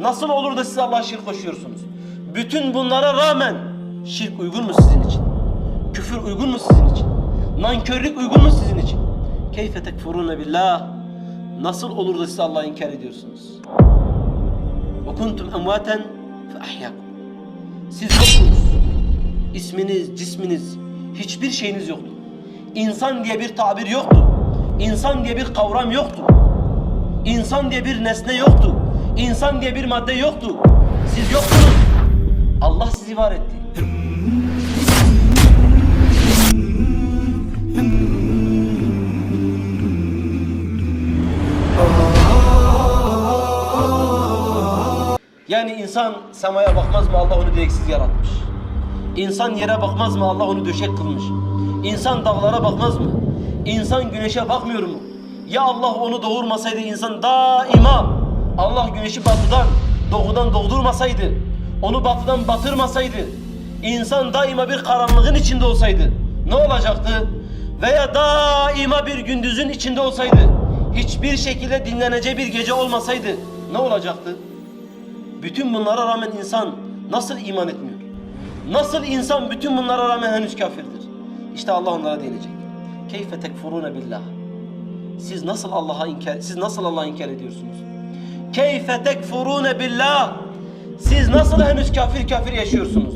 Nasıl olur da siz Allah'a şirk koşuyorsunuz? Bütün bunlara rağmen şirk uygun mu sizin için? Küfür uygun mu sizin için? Nankörlük uygun mu sizin için? Keyfe tekfurune billah. Nasıl olur da siz Allah'ı inkar ediyorsunuz? Ve kuntum emvaten fe ahyakum. Siz yoktunuz. İsminiz, cisminiz, hiçbir şeyiniz yoktu. İnsan diye bir tabir yoktu. İnsan diye bir kavram yoktu. İnsan diye bir nesne yoktu. İnsan diye bir madde yoktu. Siz yoktunuz. Allah sizi var etti. Yani insan semaya bakmaz mı Allah onu direksiz yaratmış. İnsan yere bakmaz mı Allah onu döşek kılmış. İnsan dağlara bakmaz mı? İnsan güneşe bakmıyor mu? Ya Allah onu doğurmasaydı insan daima Allah güneşi batıdan doğudan doğdurmasaydı onu batıdan batırmasaydı insan daima bir karanlığın içinde olsaydı ne olacaktı? Veya daima bir gündüzün içinde olsaydı hiçbir şekilde dinleneceği bir gece olmasaydı ne olacaktı? Bütün bunlara rağmen insan nasıl iman etmiyor? Nasıl insan bütün bunlara rağmen henüz kafirdir? İşte Allah onlara değinecek. Keyfe tekfurune billah. Siz nasıl Allah'a inkar siz nasıl Allah'a inkar ediyorsunuz? Keyfe tekfurune billah. Siz nasıl henüz kafir kafir yaşıyorsunuz?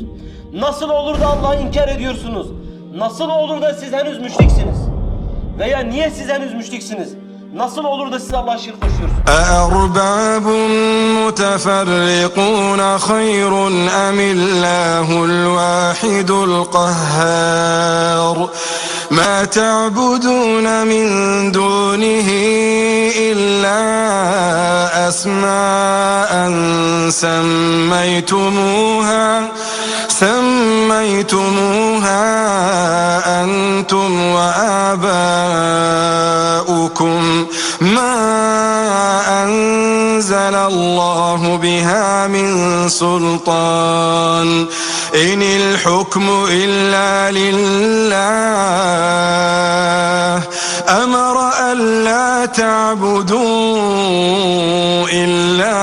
Nasıl olur da Allah'ı inkar ediyorsunuz? Nasıl olur da siz henüz müşriksiniz? Veya niye siz henüz müşriksiniz? Nasıl olur da siz Allah'a şirk koşuyorsunuz? أأرباب متفرقون خير أم الله الواحد القهار ما تعبدون من دونه إلا أسماء سميتموها سميتموها أنتم وآباؤكم ما أنزل الله بها من سلطان. إن الحكم إلا لله. أمر ألا تعبدوا إلا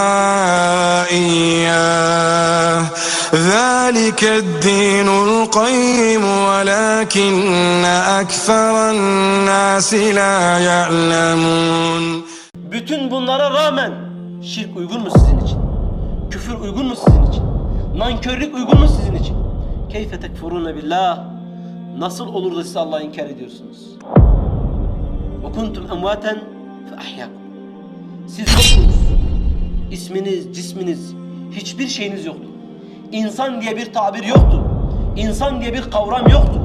إياه. ذلك الدين القيم ولكن أكثر الناس لا يعلمون Bütün bunlara rağmen şirk uygun mu sizin için? Küfür uygun mu sizin için? Nankörlük uygun mu sizin için? Keyfe tekfurune billah. Nasıl olur da siz Allah'ı inkar ediyorsunuz? Ve kuntum emvaten fe ahyakum. Siz yoktunuz. İsminiz, cisminiz, hiçbir şeyiniz yoktu. İnsan diye bir tabir yoktu. İnsan diye bir kavram yoktu.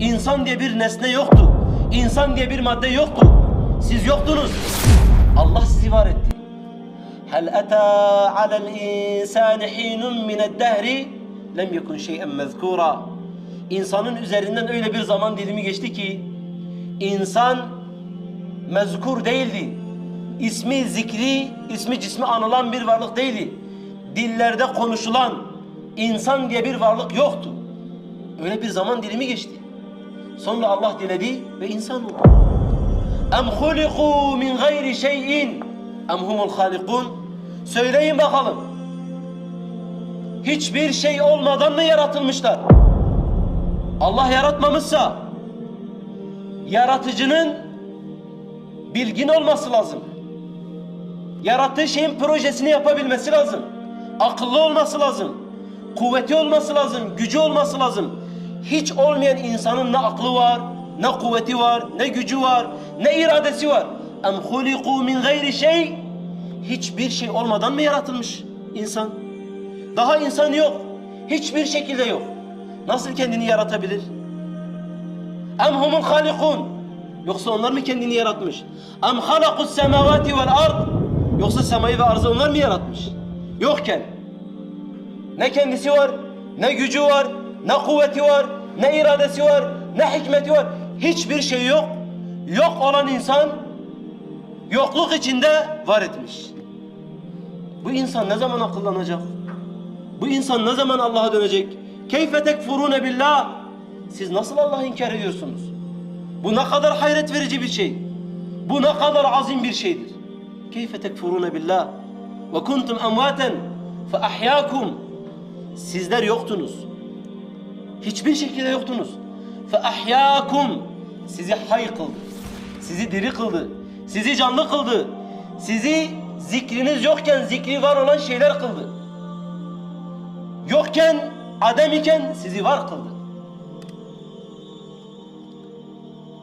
İnsan diye bir nesne yoktu. İnsan diye bir madde yoktu. Siz yoktunuz. Allah sizi var etti. Hel ata alel insani hinun mined dehri lem yekun şey'en mezkura. İnsanın üzerinden öyle bir zaman dilimi geçti ki insan mezkur değildi. İsmi zikri, ismi cismi anılan bir varlık değildi. Dillerde konuşulan insan diye bir varlık yoktu. Öyle bir zaman dilimi geçti. Sonra Allah diledi ve insan oldu. Em huliku min gayri şeyin em humul halikun Söyleyin bakalım. Hiçbir şey olmadan mı yaratılmışlar? Allah yaratmamışsa yaratıcının bilgin olması lazım. Yarattığı şeyin projesini yapabilmesi lazım. Akıllı olması lazım. Kuvveti olması lazım. Gücü olması lazım. Hiç olmayan insanın ne aklı var, ne kuvveti var, ne gücü var, ne iradesi var. Em huliku min gayri şey. Hiçbir şey olmadan mı yaratılmış insan? Daha insan yok. Hiçbir şekilde yok. Nasıl kendini yaratabilir? Em humul halikun. Yoksa onlar mı kendini yaratmış? Em halakus semavati vel ard. Yoksa semayı ve arzı onlar mı yaratmış? Yokken. Ne kendisi var, ne gücü var, ne kuvveti var, ne iradesi var, ne hikmeti var. Hiçbir şey yok. Yok olan insan yokluk içinde var etmiş. Bu insan ne zaman akıllanacak? Bu insan ne zaman Allah'a dönecek? Keyfe tekfurune billah. Siz nasıl Allah'ı inkar ediyorsunuz? Bu ne kadar hayret verici bir şey. Bu ne kadar azim bir şeydir. Keyfe tekfurune billah. Ve kuntum emvaten fe ahyakum Sizler yoktunuz. Hiçbir şekilde yoktunuz. Fe ahyakum. Sizi hay kıldı. Sizi diri kıldı. Sizi canlı kıldı. Sizi zikriniz yokken zikri var olan şeyler kıldı. Yokken, adem iken sizi var kıldı.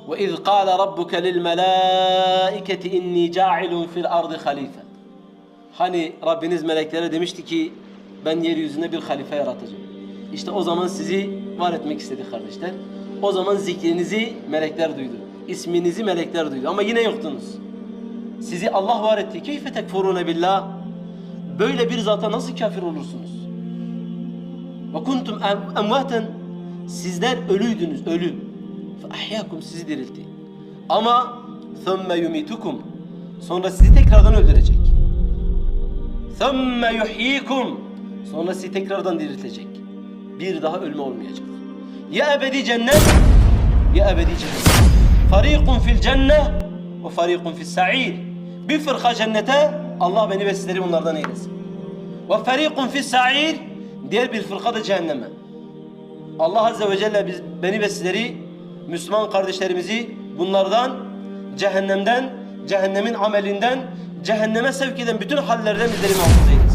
وإذ قال ربك للملائكة إني جاعل في الأرض خليفة Hani Rabbiniz meleklere demişti ki ben yeryüzünde bir halife yaratacağım. İşte o zaman sizi var etmek istedi kardeşler. O zaman zikrinizi melekler duydu. İsminizi melekler duydu ama yine yoktunuz. Sizi Allah var etti. Keyfe tekfurune billah. Böyle bir zata nasıl kafir olursunuz? Ve kuntum em- emvaten sizler ölüydünüz, ölü. Ahyakum sizi diriltti. Ama thumme yumitukum sonra sizi tekrardan öldürecek. Thumme yuhyikum sonra sizi tekrardan diriltecek. Bir daha ölme olmayacak. Ya ebedi cennet ya ebedi cehennem. Farikun fil cennet ve farikun fis sa'ir. Bir fırka cennete Allah beni ve sizleri bunlardan eylesin. Ve ferikun fis sa'ir diğer bir fırka da cehenneme. Allah Azze ve Celle biz, beni ve sizleri Müslüman kardeşlerimizi bunlardan cehennemden, cehennemin amelinden, cehenneme sevk eden bütün hallerden bizleri muhafaza eylesin.